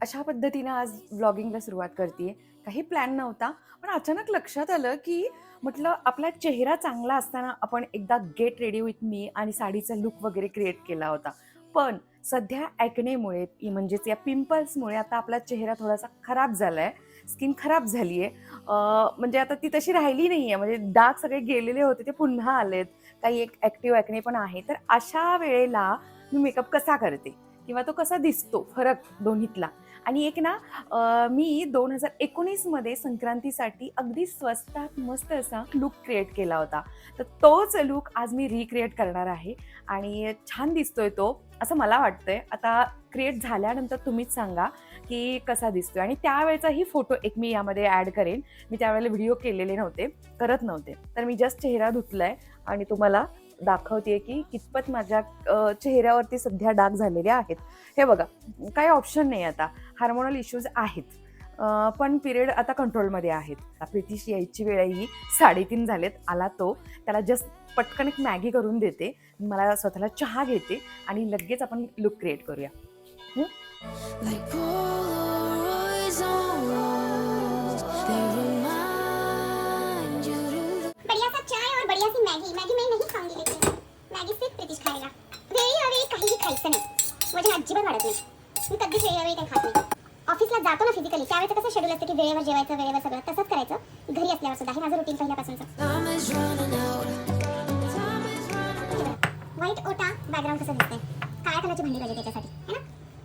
अशा पद्धतीनं आज ब्लॉगिंगला सुरुवात करते काही प्लॅन नव्हता पण अचानक लक्षात आलं की म्हटलं आपला चेहरा चांगला असताना आपण एकदा गेट रेडी विथ मी आणि साडीचा लुक वगैरे क्रिएट केला होता. पण सध्या ॲकनेमुळे म्हणजेच या पिंपल्समुळे आता आपला चेहरा थोडासा खराब झाला आहे स्किन खराब झाली आहे म्हणजे आता ती तशी राहिली नाही आहे म्हणजे डाग सगळे गेलेले होते ते पुन्हा आलेत. काही एक ॲक्टिव्ह ॲकने पण आहे. तर अशा वेळेला मी मेकअप कसा करते? किंवा तो कसा दिसतो? फरक दोन्हीतला. आणि एक ना मी दोन हजार एकोणीसमध्ये संक्रांतीसाठी अगदी स्वस्तात मस्त असा लुक क्रिएट केला होता. तर तोच लुक आज मी रिक्रिएट करणार आहे आणि छान दिसतोय तो असं मला वाटतंय. आता क्रिएट झाल्यानंतर तुम्हीच सांगा की कसा दिसतोय. आणि त्यावेळेचाही फोटो एक मी यामध्ये ॲड करेन. मी त्यावेळेला व्हिडिओ केलेले नव्हते करत नव्हते. तर मी जस्ट चेहरा धुतलाय आणि तुम्हाला दाखवते की कितपत माझ्या चेहऱ्यावरती सध्या डाग झालेले आहेत. हे बघा काही ऑप्शन नाही आता. हार्मोनल इश्यूज आहेत. पण पिरियड आता कंट्रोलमध्ये आहेत. प्रितिश यायची वेळही साडेतीन झालेत. आला तो. त्याला जस्ट पटकन एक मॅगी करून देते. मला स्वतःला चहा घेते आणि लगेच आपण लुक क्रिएट करूया. Like Polaroids on walls, they remind you to बढ़िया सा चाय और बढ़िया सी मैगी मैगी मैं नहीं खाऊंगी लेकिन मैगी सिर्फ प्रीतिश खाएगा. वेळी अवेळी काहीही खायचं नाही. वजन अजिबात वाढत नाही मी कधीच वेळी अवेळी काही खात नाही ऑफिसला जातो ना फिजिकली त्यावेळेचं कसं शेड्यूल असतं की वेळेवर जेवायचं वेळेवर सगळं तसंच करायचं. घरी असल्यावर सुद्धा हे माझं रुटीन पहिल्यापासूनचं. व्हाईट ओटा बॅकग्राऊंड कसं दिसतंय? काळ्या कलरची भांडी पाहिजे त्याच्यासाठी है ना?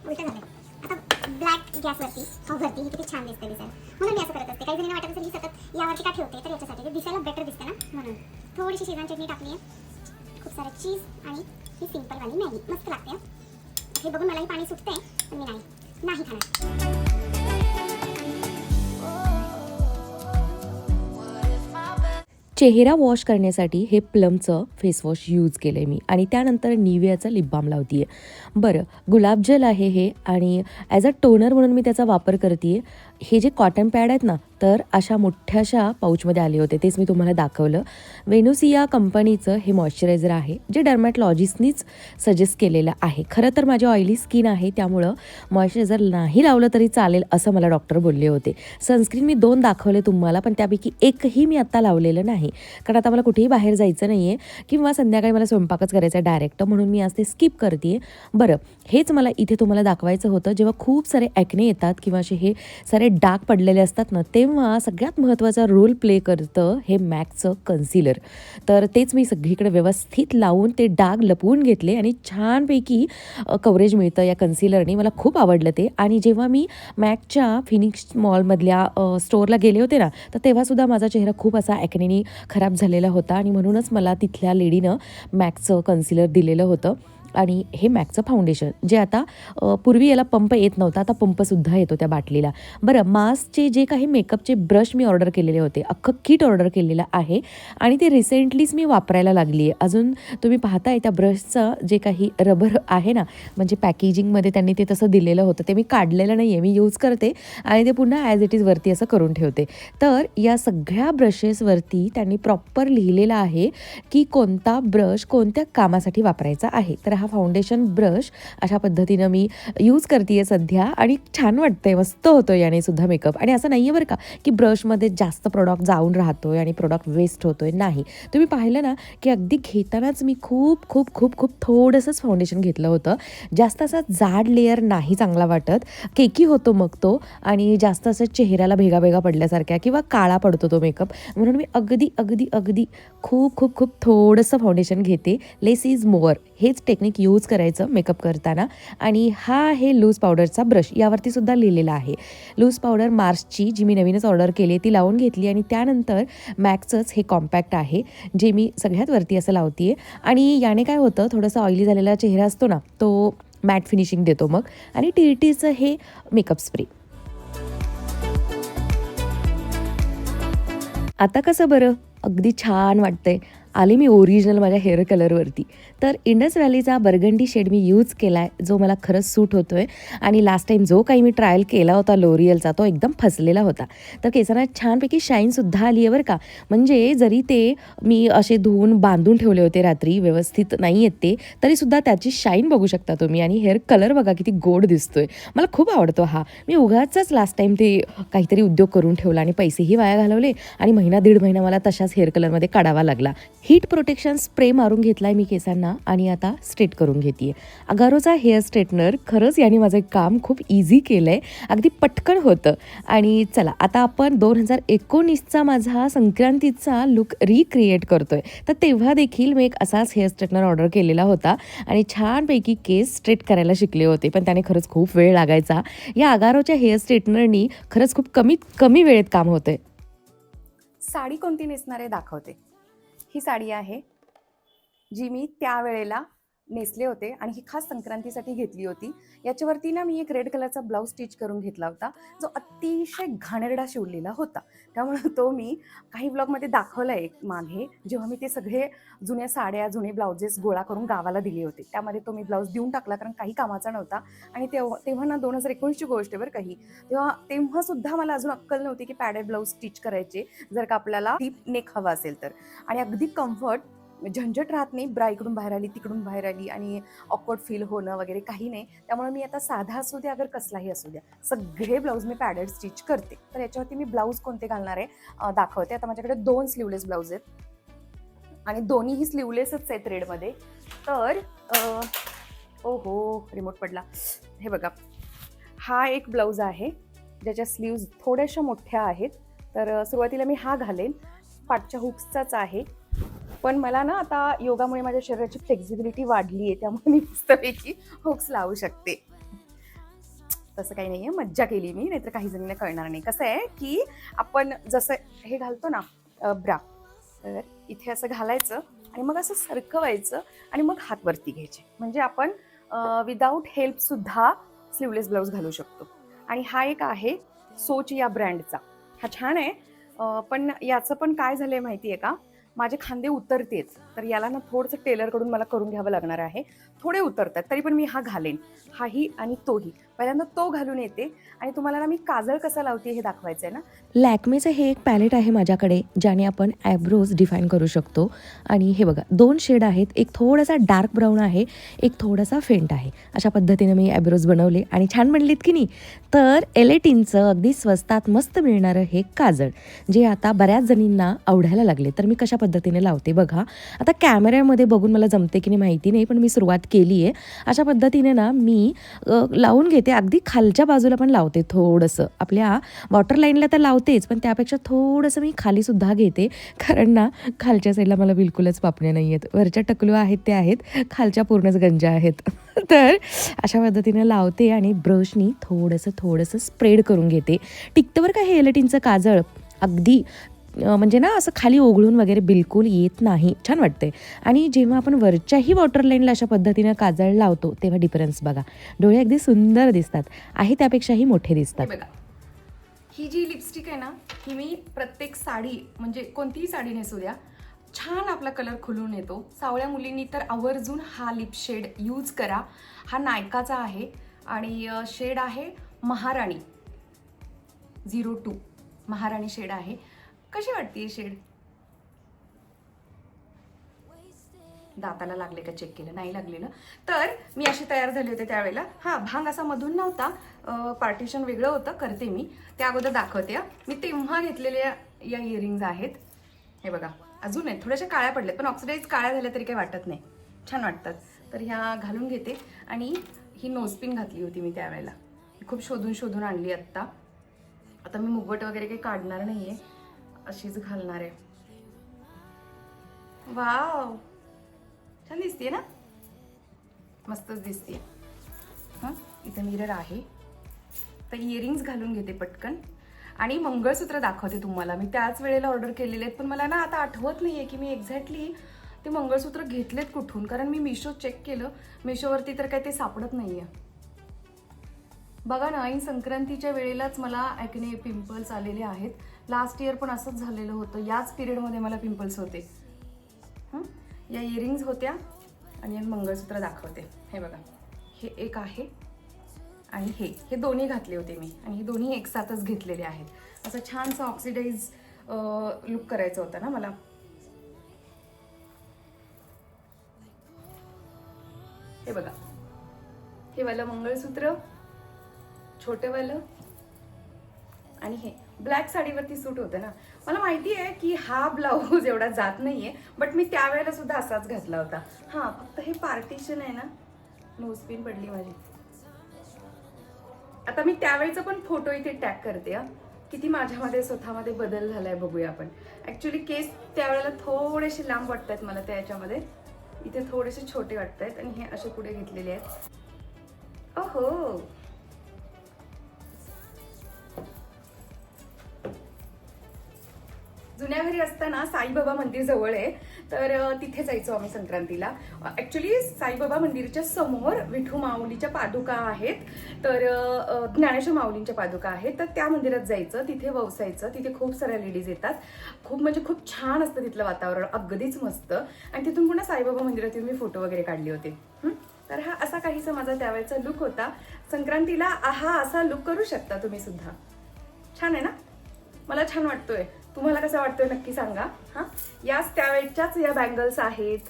उलटं झालं आता ब्लॅक गॅसवरती वरती हे किती छान दिसतं दिसायला म्हणून मी असं करत असते. काही जणांना वाटत असेल ही सतत यावरती का ठेवते तर याच्यासाठी. दिसायला बेटर दिसते ना? म्हणून. थोडीशी शेजान चटणी टाकली आहे. खूप सारं चीज आणि ही सिम्पलवाली मॅगी मस्त लागते हे बघून मलाही पाणी सुटतंय. मी नाही नाही खाणार चेहरा वॉश करण्यासाठी हे प्लमचं फेसवॉश यूज केलं आहे मी. आणि त्यानंतर निव्याचा लिप बाम लावते आहे बरं गुलाबजल आहे हे. आणि ॲज अ टोनर म्हणून मी त्याचा वापर करते आहे हे जे कॉटन पॅड आहेत ना तर अशा मोठ्याशा पाऊचमध्ये आले होते. तेच मी तुम्हाला दाखवलं. वेनुसिया कंपनीचं हे मॉइश्चरायझर आहे जे डर्मॅटॉलॉजिस्टनीच सजेस्ट केलेलं आहे. खरं तर माझी ऑइली स्किन आहे त्यामुळं मॉइश्चरायझर नाही लावलं तरी चालेल असं मला डॉक्टर बोलले होते. सनस्क्रीन मी दोन दाखवले तुम्हाला पण त्यापैकी एकही मी आत्ता लावलेलं नाही. कारण आता मला कुठेही बाहेर जायचं नाही आहे किंवा संध्याकाळी मला स्वयंपाकच करायचा आहे डायरेक्ट म्हणून मी आज ते स्किप करते बरं हेच मला इथे तुम्हाला दाखवायचं होतं. जेव्हा खूप सारे ॲक्ने येतात किंवा असे हे सारे डाग पडलेले असतात ना तेव्हा सगळ्यात महत्त्वाचा रोल प्ले करतं हे मॅकचं कन्सिलर तर तेच मी सगळीकडे व्यवस्थित लावून ते डाग लपवून घेतले आणि छानपैकी कवरेज मिळतं या कन्सिलरने मला खूप आवडलं ते. आणि जेव्हा मी मॅकच्या फिनिक्स मॉलमधल्या स्टोअरला गेले होते ना तर तेव्हासुद्धा माझा चेहरा खूप असा ॲकनेनी खराब झालेला होता. आणि म्हणूनच मला तिथल्या लेडीनं मॅकचं कन्सिलर दिलेलं होतं. आणि हे मॅकचं फाउंडेशन जे आता पूर्वी याला पंप येत नव्हता आता पंपसुद्धा येतो त्या बाटलीला. बरं मास्कचे जे काही मेकअपचे ब्रश मी ऑर्डर केलेले होते अख्खं किट ऑर्डर केलेलं आहे आणि ते रिसेंटलीच मी वापरायला लागली आहे अजून तुम्ही पाहताय त्या ब्रशचं जे काही रबर आहे ना म्हणजे पॅकेजिंगमध्ये त्यांनी ते तसं दिलेलं होतं ते मी काढलेलं नाही आहे मी यूज करते आणि ते पुन्हा ॲज इट इजवरती असं करून ठेवते. तर या सगळ्या ब्रशेसवरती त्यांनी प्रॉपर लिहिलेलं आहे की कोणता ब्रश कोणत्या कामासाठी वापरायचा आहे. तर हा फाउंडेशन ब्रश अशा पद्धतीनं मी यूज करते सध्या आणि छान वाटतंय मस्त होतो याने सुद्धा मेकअप आणि असं नाही आहे बरं का की ब्रशमध्ये जास्त प्रोडक्ट जाऊन राहतो आहे आणि प्रोडक्ट वेस्ट होतो आहे नाही. तुम्ही पाहिलं ना की अगदी घेतानाच मी खूप खूप खूप खूप थोडंसंच फाउंडेशन घेतलं होतं. जास्त असा जाड लेअर नाही चांगला वाटत. केकी होतो मग तो आणि जास्त असं चेहऱ्याला भेगा भेगा पडल्यासारख्या किंवा काळा पडतो तो मेकअप म्हणून मी अगदी अगदी अगदी खूप खूप खूप थोडंसं फाउंडेशन घेते. लेस इज मोअर हेच टेक्निक यूज करायचं मेकअप करताना. आणि हा आहे लूज पावडरचा ब्रश यावरती सुद्धा लिहिलेला आहे. लूज पावडर मार्सची जी मी नवीनच ऑर्डर केली ती लावून घेतली आणि त्यानंतर मॅक्सच हे कॉम्पॅक्ट आहे जे मी सगळ्यात वरती असं लावते आणि याने काय होतं थोडंसं ऑइली झालेला चेहरा असतो ना तो मॅट फिनिशिंग देतो मग. आणि टिरटीचं हे मेकअप स्प्रे आता कसं बरं? अगदी छान वाटतंय. आले मी ओरिजिनल माझ्या हेअर कलरवरती तर इंडस व्हॅलीचा बर्गंडी शेड मी यूज केला आहे जो मला खरंच सूट होतो आहे आणि लास्ट टाईम जो काही मी ट्रायल केला होता लोरियलचा तो एकदम फसलेला होता. तर केसांना छानपैकी शाईनसुद्धा आली आहे बरं का. म्हणजे जरी ते मी असे धुवून बांधून ठेवले होते रात्री व्यवस्थित नाही आहेत ते तरीसुद्धा त्याची शाईन बघू शकता तुम्ही. आणि हेअर कलर बघा किती गोड दिसतोय. मला खूप आवडतो हा. मी उगाचच लास्ट टाईम ते काहीतरी उद्योग करून ठेवला आणि पैसेही वाया घालवले आणि महिना दीड महिना मला तशाच हेअर कलरमध्ये काढावा लागला. हीट प्रोटेक्शन स्प्रे मारून घेतलाय मी केसांना आणि आता स्ट्रेट करून घेते अगारोचा हेअर स्ट्रेटनर खरंच याने माझं काम खूप इझी केलं आहे अगदी पटकन होतं. आणि चला आता आपण दोन हजार एकोणीसचा माझा संक्रांतीचा लुक रिक्रिएट करतोय. तर तेव्हा देखील मी एक असाच हेअर स्ट्रेटनर ऑर्डर केलेला होता आणि छानपैकी केस स्ट्रेट करायला शिकले होते. पण त्याने खरंच खूप वेळ लागायचा. या अगारोच्या हेअर स्ट्रेटनरनी खरंच खूप कमीत कमी वेळेत काम होतंय. साडी कोणती नेसणारे दाखवते. ही साडी आहे जी मी त्यावेळेला नेसले होते आणि ही खास संक्रांतीसाठी घेतली होती. याच्यावरती ना मी एक रेड कलरचा ब्लाऊज स्टिच करून घेतला होता जो अतिशय घाणेरडा शिवलेला होता. त्यामुळे तो मी काही ब्लॉगमध्ये दाखवला आहे मागे जेव्हा मी ते सगळे जुन्या साड्या जुने ब्लाउजेस गोळा करून गावाला दिले होते. त्यामध्ये तो मी ब्लाऊज देऊन टाकला कारण काही कामाचा नव्हता. आणि तेव्हा तेव्हा ना दोन हजार एकोणीसची गोष्ट बरं काही तेव्हा तेव्हा सुद्धा मला अजून अक्कल नव्हती की पॅडेड ब्लाऊज स्टिच करायचे जर का आपल्याला डीप नेक हवा असेल तर. आणि अगदी कम्फर्ट झंझट राहत नाही. ब्रा इकडून बाहेर आली तिकडून बाहेर आली आणि ऑकवर्ड फील होणं वगैरे काही नाही. त्यामुळे मी आता साधा असू द्या अगर कसलाही असू द्या सगळे ब्लाऊज मी पॅडेड स्टिच करते. तर याच्यावरती मी ब्लाऊज कोणते घालणार आहे दाखवते. आता माझ्याकडे दोन स्लीवलेस ब्लाऊज आहेत आणि दोन्हीही स्लीवलेसच आहेत रेडमध्ये तर अं, ओ हो रिमोट पडला. हे बघा. हा एक ब्लाऊज आहे ज्याच्या स्लीव्ज थोड्याशा मोठ्या आहेत. तर सुरुवातीला मी हा घालेन. पाठच्या हुक्सचाच आहे. पण मला ना आता योगामुळे माझ्या शरीराची फ्लेक्झिबिलिटी वाढली आहे त्यामुळे मी मस्तपैकी हुक्स लावू शकते. तसं काही नाही आहे मज्जा केली मी नाहीतर काही जणींना कळणार नाही. कसं आहे की आपण जसं हे घालतो ना ब्रा तर इथे असं घालायचं आणि मग असं सरकवायचं आणि मग हात वरती घ्यायचे. म्हणजे आपण विदाऊट हेल्पसुद्धा स्लीवलेस ब्लाऊज घालू शकतो. आणि हा एक आहे सोच या ब्रँडचा हा छान आहे. पण याचं पण काय झालं आहे माहिती आहे का? माझे खांदे उतरतेच. तर याला ना थोडंसं टेलरकडून मला करून घ्यावं लागणार आहे. थोडे उतरतात तरी पण मी हा घालेन. हाही आणि तोही. पहिल्यांदा तो घालून येते. आणि तुम्हाला ना मी काजळ कसा लावते हे दाखवायचं आहे ना? लॅकमेचं हे एक पॅलेट आहे माझ्याकडे ज्याने आपण ॲब्रोज डिफाईन करू शकतो. आणि हे बघा दोन शेड आहेत. एक थोडासा डार्क ब्राऊन आहे एक थोडासा फेंट आहे. अशा पद्धतीने मी ॲब्रोज बनवले आणि छान बनलीत की नाही? तर एलेटिनचं अगदी स्वस्तात मस्त मिळणारं हे काजळ जे आता बऱ्याच जणींना आवडायला लागले. तर मी कशा पद्धतीने लावते बघा. आता कॅमेऱ्यामध्ये बघून मला जमते की नाही माहिती नाही पण मी सुरुवात केली आहे अशा पद्धतीने ना मी लावून घेते. अगदी खालच्या बाजूला पण लावते थोडंसं. आपल्या वॉटर लाईनला तर लावतेच पण त्यापेक्षा थोडंसं मी खालीसुद्धा घेते. कारण ना खालच्या साईडला मला बिलकुलच पापण्या नाही आहेत. वरच्या टकलू आहेत ते आहेत. खालच्या पूर्णच गंजा आहेत. तर अशा पद्धतीनं लावते आणि ब्रशनी थोडंसं थोडंसं स्प्रेड करून घेते. टिकतं बरं का हे एलटीनचं काजळ? अगदी म्हणजे ना असं खाली ओघळून वगैरे बिलकुल येत नाही. छान वाटते आणि जेव्हा आपण वरच्याही वॉटर लाईनला अशा पद्धतीनं काजळ लावतो तेव्हा डिफरन्स बघा. डोळे अगदी सुंदर दिसतात. आहे त्यापेक्षाही मोठे दिसतात. बघा. ही जी लिपस्टिक आहे ना ही मी प्रत्येक साडी म्हणजे कोणतीही साडी नेसू द्या छान आपला कलर खुलून येतो. सावळ्या मुलींनी तर आवर्जून हा लिप शेड यूज करा. हा नायकाचा आहे आणि शेड आहे महाराणी. झिरो टू महाराणी शेड आहे. कशी वाटते शेड? दाताला लागले का चेक केलं? नाही लागलेलं. तर मी अशी तयार झाले होते त्यावेळेला. हां भांग असा मधून नव्हता. पार्टिशन वेगळं होतं करते मी. त्या अगोदर दाखवते मी तेव्हा घेतलेल्या या इयरिंग्ज आहेत. हे बघा अजून आहेत. थोड्याशा काळ्या पडल्यात पण ऑक्सिडाईज काळ्या झाल्या तरी काही वाटत नाही. छान वाटतात. तर ह्या घालून घेते. आणि ही नोजपिन घातली होती मी त्यावेळेला. ही खूप शोधून शोधून आणली आत्ता. आता मी मुगवट वगैरे काही काढणार नाही आहे अशीच घालणार आहे. वाव. छान दिसते ना? मस्तच दिसते हां? इथं मिरर आहे. तर इयरिंग्स घालून घेते पटकन. आणि मंगळसूत्र दाखवते तुम्हाला. मी त्याच वेळेला ऑर्डर केलेले आहेत पण मला ना आता आठवत नाही आहे की मी एक्झॅक्टली ते मंगळसूत्र घेतलेत कुठून. कारण मी मिशो चेक केलं. मिशोवरती तर काय ते सापडत नाही आहे बघा ना ऐन संक्रांतीच्या वेळेलाच मला ॲक्ने पिंपल्स आलेले आहेत. लास्ट इयर पण असंच झालेलं होतं. याच पिरियडमध्ये मला पिंपल्स होते. हां? या इयरिंग्ज होत्या आणि एक मंगळसूत्र दाखवते. हे बघा. हे एक आहे आणि हे. हे दोन्ही घातले होते मी. आणि हे दोन्ही एकसाथच घेतलेले आहेत. असं छानसं ऑक्सिडाईज लुक करायचं होतं ना मला. हे बघा. हे वालं मंगळसूत्र छोटंवालं आणि हे. ब्लॅक साडीवरती सूट होतं ना. मला माहिती आहे की हा ब्लाऊज एवढा जात नाहीये बट मी त्यावेळेला सुद्धा असाच घातला होता. हां फक्त हे पार्टिशन आहे ना. नोजपिन पडली माझी. आता मी त्यावेळेचा पण फोटो इथे टॅग करते हा. किती माझ्यामध्ये स्वतःमध्ये बदल झालाय बघूया आपण. ऍक्च्युली केस त्यावेळेला थोडेसे लांब वाटत आहेत मला त्या याच्यामध्ये. इथे थोडेसे छोटे वाटत आहेत आणि हे असे पुढे घेतलेले आहेत. ओहो! जुन्या घरी असताना साईबाबा मंदिर जवळ आहे तर तिथे जायचो आम्ही संक्रांतीला. ऍक्च्युली साईबाबा मंदिरच्या समोर विठू माऊलीच्या पादुका आहेत तर ज्ञानेश्वर माऊलींच्या पादुका आहेत तर त्या मंदिरात जायचं तिथे ववसायचं तिथे खूप साऱ्या लेडीज येतात. खूप म्हणजे खूप छान असतं तिथलं वातावरण अगदीच मस्त. आणि तिथून पुन्हा साईबाबा मंदिरात मी फोटो वगैरे काढले होते. तर हा असा काहीसा माझा त्यावेळेचा लुक होता. संक्रांतीला हा असा लुक करू शकता तुम्ही सुद्धा. छान आहे ना? मला छान वाटतोय. तुम्हाला कसं वाटतोय नक्की सांगा. हा? याच त्यावेळच्याच या बँगल्स आहेत.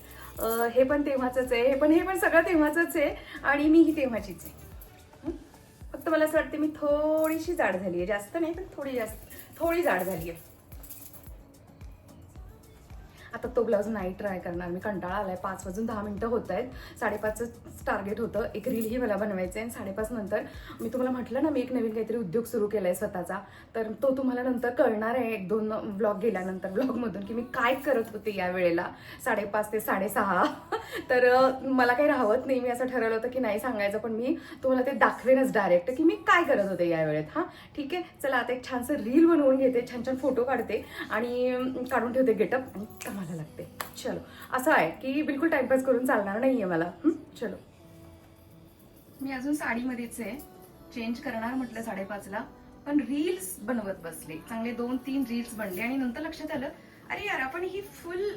हे पण तेव्हाच आहे. हे पण हे पण सगळं तेव्हाच आहे. आणि मी ही तेव्हाचीच आहे. फक्त मला असं वाटतं मी थोडीशी जाड झाली आहे जास्त नाही पण थोडी जास्त थोडी जाड झाली आहे आता तो ब्लाऊज नाही ट्राय करणार. मी कंटाळा आलाय. पाच वाजून दहा मिनिटं होत आहेत. साडेपाचचं टार्गेट होतं. एक रीलही मला बनवायचं आहे आणि साडेपाच नंतर मी तुम्हाला म्हटलं ना मी एक नवीन काहीतरी उद्योग सुरू केला आहे स्वतःचा. तर तो तुम्हाला नंतर कळणार आहे. एक दोन ब्लॉग गेल्यानंतर ब्लॉगमधून की मी काय करत होते या वेळेला. साडेपाच ते साडेसहा. तर मला काही राहत नाही. मी असं ठरवलं होतं की नाही सांगायचं पण मी तुम्हाला ते दाखवेनच डायरेक्ट की मी काय करत होते या वेळेत. हां ठीक आहे. चला आता एक छानसं रील बनवून घेते. छान छान फोटो काढते आणि काढून ठेवते. गेटअप आणि कामाला लागते. चलो. असं आहे की बिलकुल टाइमपास करून चालणार नाहीये मला. चलो. मी अजून साडीमध्येच आहे. चेंज करणार म्हटलं साडेपाचला. पण रील्स बनवत बसले. चांगले दोन तीन रील्स बनले. आणि नंतर लक्षात आलं अरे यार आपण ही फुल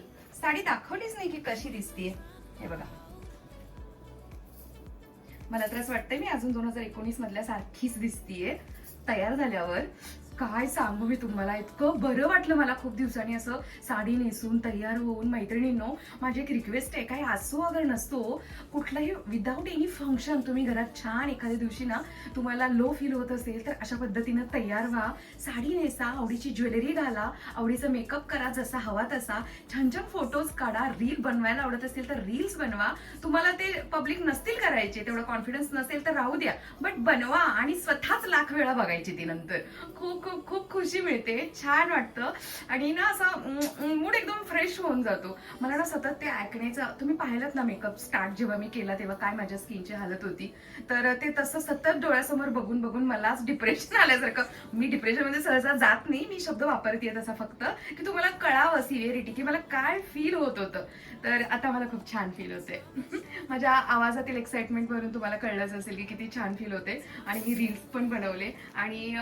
साडी दाखवलीच नाही की कशी दिसतीये. हे बघा. मला तर असं वाटतंय मी अजून दोन हजार एकोणीस मधल्या सारखीच दिसतीये. तयार झाल्यावर. काय सांगू मी तुम्हाला? इतकं बरं वाटलं मला खूप दिवसांनी असं साडी नेसून तयार होऊन मैत्रिणींनो. माझी एक रिक्वेस्ट आहे काही आसू अगर नसतो कुठलाही विदाऊट एनी फंक्शन तुम्ही घरात छान एखाद्या दिवशी ना तुम्हाला लो फील होत असेल तर अशा पद्धतीनं तयार व्हा. साडी नेसा आवडीची ज्वेलरी घाला आवडीचा मेकअप करा जसा हवा तसा. छान छान फोटोज काढा रील बनवायला आवडत असेल तर रील्स बनवा. तुम्हाला ते पब्लिक नसतील करायचे तेवढा कॉन्फिडन्स नसेल तर राहू द्या. बट बनवा आणि स्वतःच लाख वेळा बघायची ती नंतर. खूप खूप खूप खुशी मिळते. छान वाटतं. आणि ना असं मूड एकदम फ्रेश होऊन जातो. मला ना सतत ते ऐकण्याचं तुम्ही पाहिलं ना मेकअप स्टार्ट जेव्हा मी केला तेव्हा काय माझ्या स्किनची हालत होती. तर ते तसं सतत डोळ्यासमोर बघून बघून मलाच डिप्रेशन आल्यासारखं. मी डिप्रेशनमध्ये सहसा जात नाही. मी शब्द वापरते तसा फक्त की तुम्हाला कळावं सिव्हिरिटी की मला काय फील होत होतं. तर आता मला खूप छान फील होते. माझ्या आवाजातील एक्साइटमेंट वरून तुम्हाला कळलंच असेल की किती छान फील होते. आणि मी रील्स पण बनवले. आणि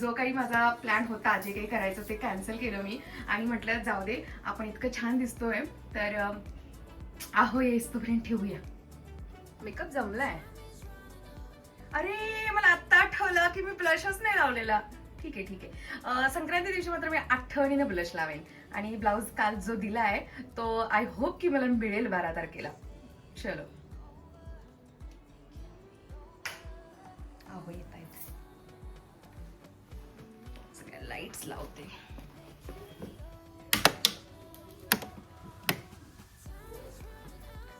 जो काही माझा प्लॅन होता. जे काही करायचं ते कॅन्सल केलं मी. आणि म्हटलं जाऊ दे आपण इतकं छान दिसतोय. तर आहो येस तोपर्यंत ठेवूया. मेकअप जमलाय. अरे मला आत्ता आठवलं की मी ब्लशच नाही लावलेला. ठीक आहे ठीक आहे. संक्रांती दिवशी मात्र मी आठवणीनं ब्लश लावेन. आणि ब्लाऊज काल जो दिला आहे तो आय होप की मला मिळेल बारा तारखेला. चलो. लाईट्स लावते.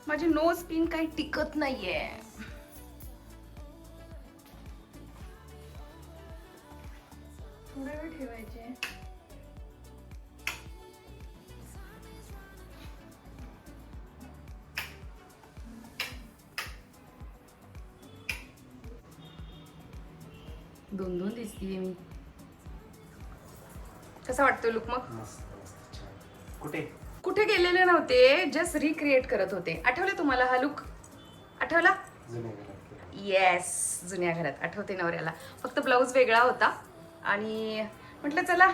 माझी नोज पिन काही टिकत नाहीये. थोडा वेळ ठेवायचे. दोन दोन दिसतीये मी. कसा वाटतोय लुक मग? कुठे? कुठे गेलेले नव्हते जस्ट रिक्रिएट करत होते. आठवले तुम्हाला हा लुक आठवला. येस जुन्या घरात. आठवते नवऱ्याला. फक्त ब्लाऊज वेगळा होता. आणि म्हटलं चला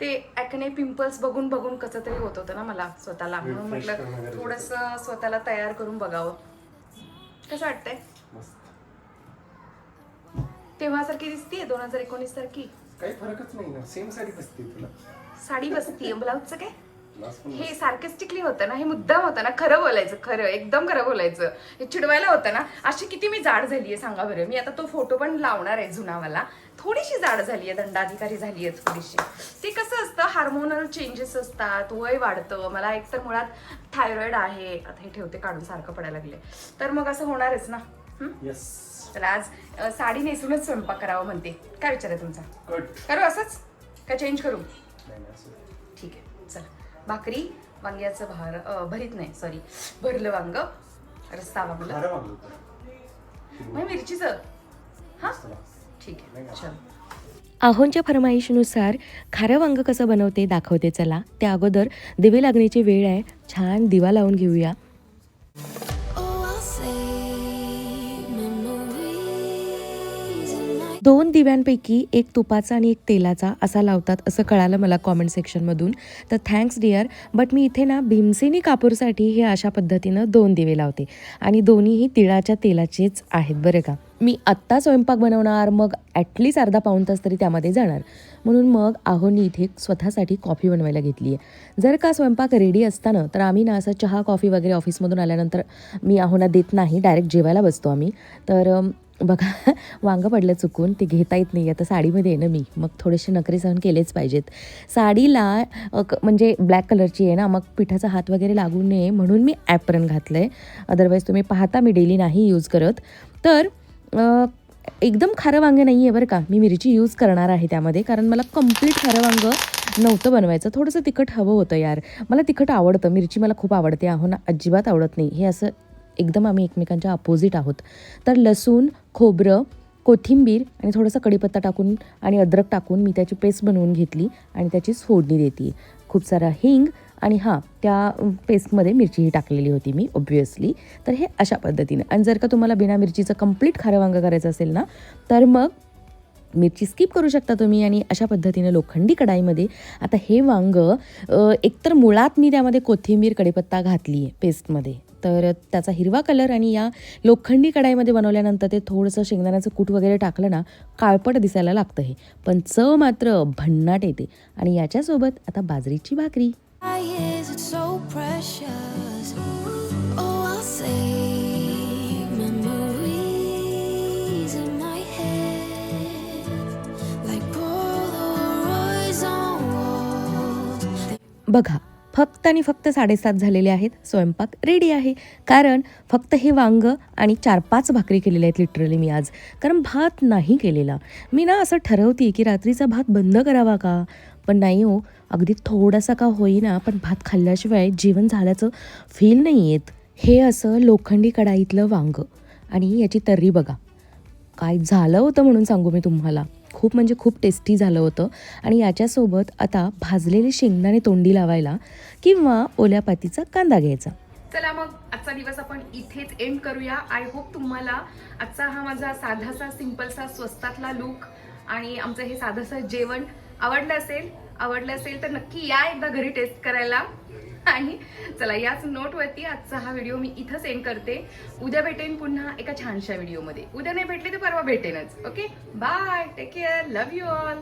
ते ॲकने पिंपल्स बघून बघून कसं तरी होत होतं ना मला स्वतःला. म्हणून म्हटलं थोडंसं स्वतःला तयार करून बघावं. कसं वाटतंय? मस्त. तेव्हासारखी दिसतीये? दोन हजार एकोणीस सारखी? काही फरकच नाही ना. सेम साडी बसते तुला. साडी बसतीये. ब्लाऊजचं काय? पण हे सार्केस्टिकली होतं ना. हे मुद्दाम होतं ना. खरं बोलायचं खरं एकदम खरं बोलायचं. हे चिडवायला होतं ना. अशी किती मी जाड झालीये सांगा बरं. मी आता तो फोटो पण लावणार आहे जुनावाला. थोडीशी जाड झालीये दंडाधिकारी झालीये थोडीशी. ते कसं असतं? हार्मोनल चेंजेस असतात वय वाढतं. मला एकतर मुळात थायरॉइड आहे. आता हे ठेवते काढून सारखं पडायला लागले तर मग असं होणारच ना. हं? येस तर आज अ, साडी नेसूनच स्वयंपाक करावा म्हणते. काय विचार आहे तुमचा? कट करू असंच? का चेंज करू? नाही नाही, असं. ठीक आहे चल. भाकरी वांग्याचं भार अ, भरीत नाही सॉरी भरलं वांग रस्ता वांगलं खरं वागलं होतं. मग मिरचीचं? हा? मस्त लागतं. ठीक आहे चल. आहोंच्या फरमाईशनुसार खारं वांग कसं बनवते दाखवते चला. त्या अगोदर दिवे लागण्याची वेळ आहे. छान दिवा लावून घेऊया. दोन दिव्यांपैकी एक तुपाचा आणि एक तेलाचा असा लावतात असं कळालं मला कॉमेंट सेक्शनमधून तर थँक्स डिअर बट मी इथे ना भीमसेनी कापूरसाठी हे अशा पद्धतीनं दोन दिवे लावते. आणि दोन्हीही तिळाच्या तेलाचेच आहेत बरं का. मी आत्ता स्वयंपाक बनवणार मग ॲटलीस्ट अर्धा पाऊण तास तरी त्यामध्ये जाणार. म्हणून मग आहोनी इथे स्वतःसाठी कॉफी बनवायला घेतली आहे जर का स्वयंपाक रेडी असताना तर आम्ही ना असं चहा कॉफी वगैरे ऑफिसमधून आल्यानंतर मी आहोना देत नाही डायरेक्ट जेवायला बसतो आम्ही. तर बघा वांगं पडलं चुकून ते घेता येत नाही आता साडीमध्ये आहे ना मी. मग थोडेसे नखरे सहन केलेच पाहिजेत. साडीला क- म्हणजे ब्लॅक कलरची आहे ना मग पिठाचा हात वगैरे लागू नये म्हणून मी ॲप्रन घातलं आहे अदरवाईज तुम्ही पाहता मी डेली नाही यूज करत. तर एकदम खारं वांगे नाही आहे बरं का. मी मिरची यूज करणार आहे त्यामध्ये. कारण मला कंप्लीट खारं वांगं नव्हतं बनवायचं. थोडंसं तिखट हवं होतं यार. मला तिखट आवडतं. मिरची मला खूप आवडते. आहो ना अजिबात आवडत नाही. हे असं एकदम आम्ही एकमेकांच्या अपोजिट आहोत. तर लसूण खोबरं कोथिंबीर आणि थोडंसं कढीपत्ता टाकून आणि अद्रक टाकून मी त्याची पेस्ट बनवून घेतली आणि त्याची फोडणी देते. खूप सारा हिंग आणि हां त्या पेस्टमध्ये मिरचीही टाकलेली होती मी ऑब्वियसली तर हे अशा पद्धतीने. आणि जर का तुम्हाला बिना मिरचीचं कंप्लीट खारं वांगं करायचं असेल ना तर मग मिरची स्किप करू शकता तुम्ही आणि अशा पद्धतीने लोखंडी कढाईमध्ये. आता हे वांग एकतर मुळात मी त्यामध्ये कोथिंबीर कढीपत्ता घातली आहे पेस्टमध्ये तर त्याचा हिरवा कलर आणि या लोखंडी कढाईमध्ये बनवल्यानंतर ते थोडंसं शेंगदाण्याचं कूट वगैरे टाकलं ना काळपट दिसायला लागतं हे पण चव मात्र भन्नाट येते आणि याच्यासोबत आता बाजरीची भाकरी. Oh. बघा फक्त आणि फक्त साडेसात झालेले आहेत स्वयंपाक रेडी आहे. कारण फक्त हे वांग आणि चार पाच भाकरी केलेल्या आहेत लिटरली मी आज. कारण भात नाही केलेला. मी ना असं ठरवते की रात्रीचा भात बंद करावा का? पण नाही हो अगदी थोडासा का होईना पण भात खाल्ल्याशिवाय जेवण झाल्याचं फील नाही येत. हे असं लोखंडी कढाईतलं वांग. आणि याची तर्री बघा. काय झालं होतं म्हणून सांगू मी तुम्हाला. खूप म्हणजे खूप टेस्टी झालं होतं. आणि याच्यासोबत आता भाजलेले शेंगदाणे तोंडी लावायला किंवा ओल्या पातीचा कांदा घ्यायचा. चला मग आजचा दिवस आपण इथेच एंड करूया. आय होप तुम्हाला आजचा हा माझा साधासा सिंपलसा स्वस्तातला लुक आणि आमचं हे साधंसं जेवण आवडलं असेल आवडलं असेल तर नक्की या एकदा घरी टेस्ट करायला. आणि चला याच नोटवरती आजचा हा व्हिडिओ मी इथंच एंड करते. उद्या भेटेन पुन्हा एका छानशा व्हिडिओमध्ये उद्या नाही भेटले तर परवा भेटेनच. Okay bye take care love you all